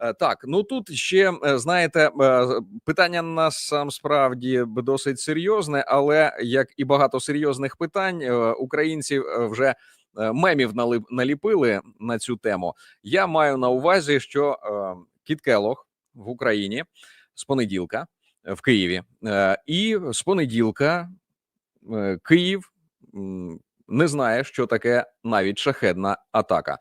Е, Так, ну тут ще е, знаєте, е, питання насам справді б досить серйозне, але як і багато серйозних питань, українці вже мемів наліпили на цю тему. Я маю на увазі, що Кіт Келох в Україні з понеділка в Києві, і з понеділка Київ не знає, що таке навіть шахедна атака.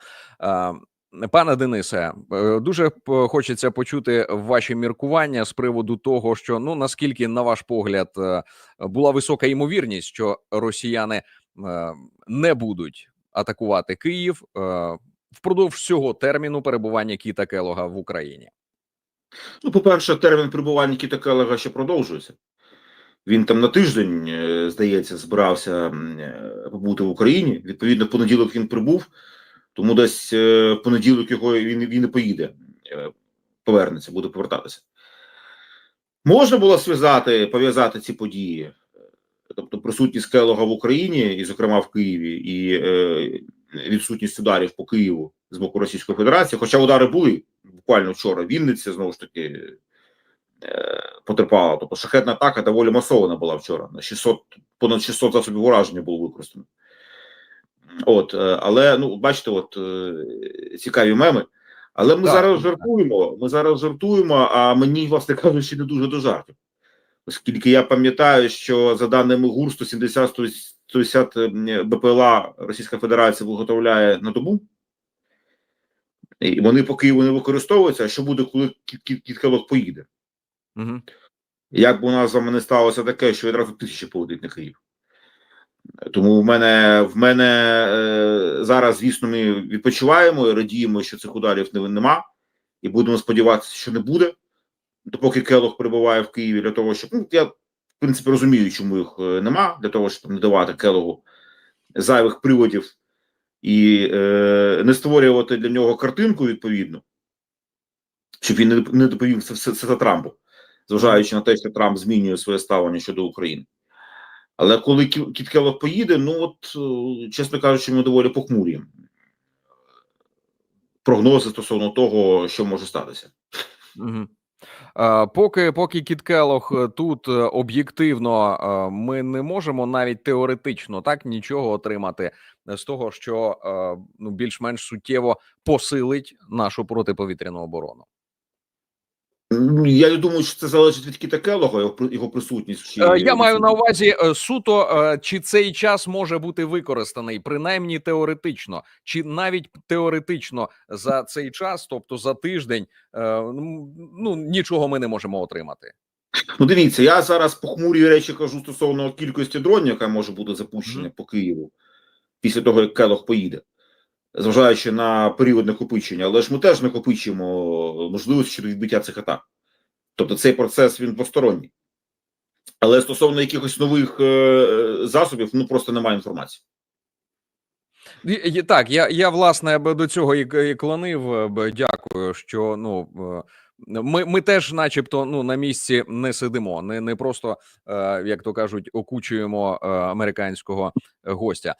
Пане Денисе, е, дуже хочеться почути ваші міркування з приводу того, що ну наскільки, на ваш погляд, е, була висока ймовірність, що росіяни е, не будуть атакувати Київ впродовж всього терміну перебування Кіта Келога в Україні. Ну, по-перше, термін перебування Кіта Келега ще продовжується. Він там на тиждень, здається, збирався побути в Україні. Відповідно, понеділок він прибув, тому десь е, в понеділок його він, він не поїде, е, повернеться, буде повертатися. Можна було зв'язати, пов'язати ці події, е, тобто присутність Келога в Україні, і, зокрема, в Києві, і е, відсутність ударів по Києву з боку Російської Федерації, хоча удари були буквально вчора. Вінниця знову ж таки е, потерпала. Тобто шахетна атака доволі масована була вчора. На 600, понад 600 засобів ураження було використано. От, е, але ну, бачите, от е, цікаві меми. Але ми Так, зараз так. жартуємо. Ми зараз жартуємо, а мені, власне кажучи, не дуже до жартів. Оскільки я пам'ятаю, що за даними ГУР 170-180 БПЛА Російська Федерація виготовляє на добу, і вони по Києву не використовуються. А що буде, коли Кіт- Кіт- Кіт поїде? Угу. Як би у нас з вами не сталося таке, що відразу тисячі полетить на Київ. Тому в мене в мене е, зараз, звісно, ми відпочиваємо і радіємо, що цих ударів не, нема, і будемо сподіватися, що не буде, допоки Келох перебуває в Києві, для того, щоб ну, я в принципі розумію, чому їх е, нема, для того, щоб не давати Келогу зайвих приводів і е, не створювати для нього картинку відповідну, щоб він не, доповів все, все за Трампу, зважаючи на те, що Трамп змінює своє ставлення щодо України. Але коли Кі- поїде, ну от, е, чесно кажучи, ми доволі похмурі прогнози стосовно того, що може статися. Поки поки Кіт Келох е, тут е, об'єктивно е, ми не можемо навіть теоретично так нічого отримати з того, що ну більш-менш суттєво посилить нашу протиповітряну оборону. Ну, Я не думаю, що це залежить від Кіта Келлога, його, присутність. Чи Е, Я маю на увазі е, суто, е, чи цей час може бути використаний, принаймні теоретично, чи навіть теоретично за цей час, тобто за тиждень, е, ну нічого ми не можемо отримати. Ну, дивіться, я зараз похмурі речі кажу стосовно кількості дронів, яка може бути запущена Мгм. по Києву після того, як Келлог поїде, зважаючи на період накопичення, але ж ми теж накопичуємо можливості щодо відбиття цих атак. Тобто цей процес він двосторонній. Але стосовно якихось нових е, засобів, ну просто немає інформації. І Так, я, я власне до цього і, і клонив. е, Дякую, що ну е, ми, ми теж, начебто, ну на місці не сидимо, не, не просто, е, як то кажуть, окучуємо е, американського гостя.